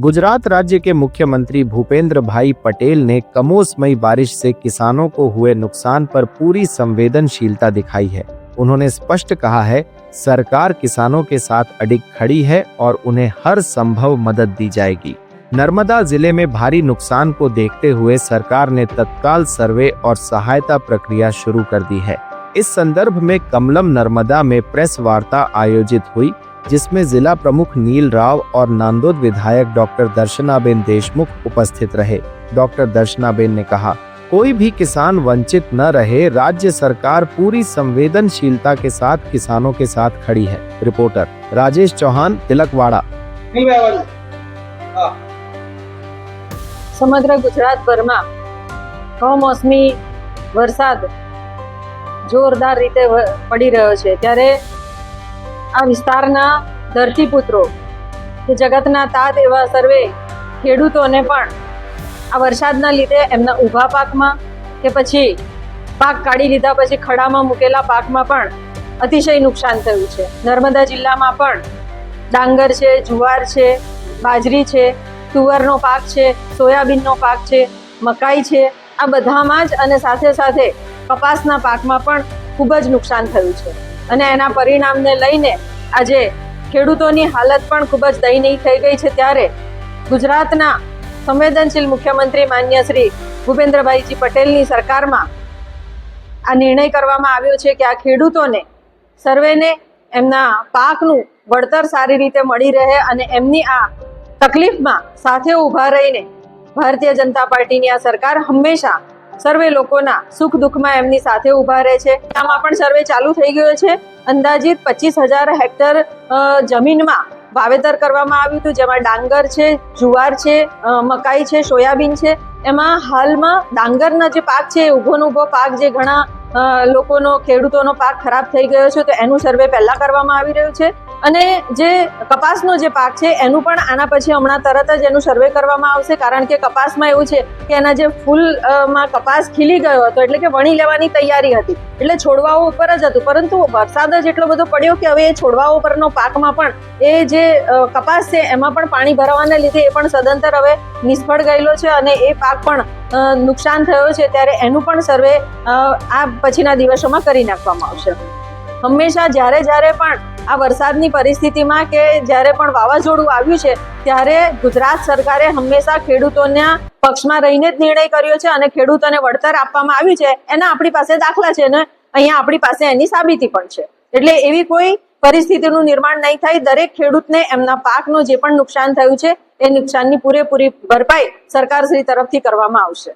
गुजरात राज्य के मुख्यमंत्री भूपेंद्र भाई पटेल ने कमोसमई बारिश से किसानों को हुए नुकसान पर पूरी संवेदनशीलता दिखाई है। उन्होंने स्पष्ट कहा है, सरकार किसानों के साथ अडिग खड़ी है और उन्हें हर संभव मदद दी जाएगी। नर्मदा ज़िले में भारी नुकसान को देखते हुए सरकार ने तत्काल सर्वे और सहायता प्रक्रिया शुरू कर दी है। इस संदर्भ में कमलम नर्मदा में प्रेस वार्ता आयोजित हुई। जिसमें जिला प्रमुख नील राव और नांदोद विधायक डॉक्टर दर्शनाबेन देशमुख उपस्थित रहे डॉक्टर दर्शनाबेन ने कहा कोई भी किसान वंचित न रहे राज्य सरकार पूरी संवेदनशीलता के साथ किसानों के साथ खड़ी है रिपोर्टर राजेश चौहान तिलकवाड़ा નહીં આવવાનું હા સમગ્ર ગુજરાતભરમાં કમોસમી વરસાદ જોરદાર રીતે વ- પડી રહ્યો છે ત્યારે આ વિસ્તારના ધરતીપુત્રો કે જગતના તાત એવા સર્વે ખેડૂતોને પણ આ વરસાદના લીધે એમના ઊભા પાકમાં કે પછી પાક કાઢી લીધા પછી ખડામાં મૂકેલા પાકમાં પણ અતિશય નુકસાન થયું છે. નર્મદા જિલ્લામાં પણ ડાંગર છે, જુવાર છે, બાજરી છે, તુવરનો પાક છે, સોયાબીનનો પાક છે, મકાઈ છે, આ બધામાં જ અને સાથે સાથે કપાસના પાકમાં પણ ખૂબ જ નુકસાન થયું છે. અને એના પરિણામને લઈને આજે ખેડૂતોની હાલત પણ ખૂબ જ દયનીય થઈ ગઈ છે ત્યારે ગુજરાતના સંવેદનશીલ મુખ્યમંત્રી માન્ય શ્રી ભૂપેન્દ્રભાઈજી પટેલની સરકારમાં આ નિર્ણય કરવામાં આવ્યો છે કે આ ખેડૂતોને સર્વેને એમના પાકનું વળતર સારી રીતે મળી રહે અને એમની આ તકલીફમાં સાથે ઊભા રહીને ભારતીય જનતા પાર્ટીની આ સરકાર હંમેશા સર્વે લોકોના સુખ દુઃખમાં એમની સાથે ઊભા રહે છે. આમાં પણ સર્વે ચાલુ થઈ ગયો છે. અંદાજિત પચીસ હજાર હેક્ટર જમીનમાં વાવેતર કરવામાં આવ્યું હતું. જેમાં ડાંગર છે, જુવાર છે મકાઈ છે, સોયાબીન છે. એમાં હાલમાં ડાંગરના જે પાક છે ઊભો ઊભો પાક જે ઘણા લોકોનો, ખેડૂતોનો પાક ખરાબ થઈ ગયો છે, તો એનું સર્વે પહેલા કરવામાં આવી રહ્યું છે. અને જે કપાસનો જે પાક છે, એનું પણ આના પછી હમણાં તરત જ એનું સર્વે કરવામાં આવશે, કારણ કે કપાસમાં એવું છે કે એના જે ફૂલમાં કપાસ ખીલી ગયો હતો, એટલે કે વણી લેવાની તૈયારી હતી. એટલે છોડવાઓ ઉપર જ હતું, પરંતુ વરસાદ જ એટલો બધો પડ્યો કે હવે એ છોડવાઓ ઉપરનો પાકમાં પણ એ જે કપાસ છે, એમાં પણ પાણી ભરાવાના લીધે એ પણ સદંતર હવે નિષ્ફળ ગયેલો છે અને એ પાક પણ નુકસાન થયો છે, ત્યારે એનું પણ સર્વે આ પછીના દિવસોમાં કરી નાખવામાં આવશે. હંમેશા જ્યારે જ્યારે પણ આ વરસાદની પરિસ્થિતિમાં કે જ્યારે પણ વાવાઝોડું આવ્યું છે, ત્યારે ગુજરાત સરકારે હંમેશા ખેડૂતોના પક્ષમાં રહીને જ નિર્ણય કર્યો છે અને ખેડૂતોને વળતર આપવામાં આવ્યું છે. એના આપણી પાસે દાખલા છે ને અહીંયા આપણી પાસે એની સાબિતી પણ છે. એટલે એવી કોઈ પરિસ્થિતિનું નિર્માણ નહીં થાય. દરેક ખેડૂતને એમના પાકનું જે પણ નુકસાન થયું છે, એ નુકસાનની પૂરેપૂરી ભરપાઈ સરકારશ્રી તરફથી કરવામાં આવશે.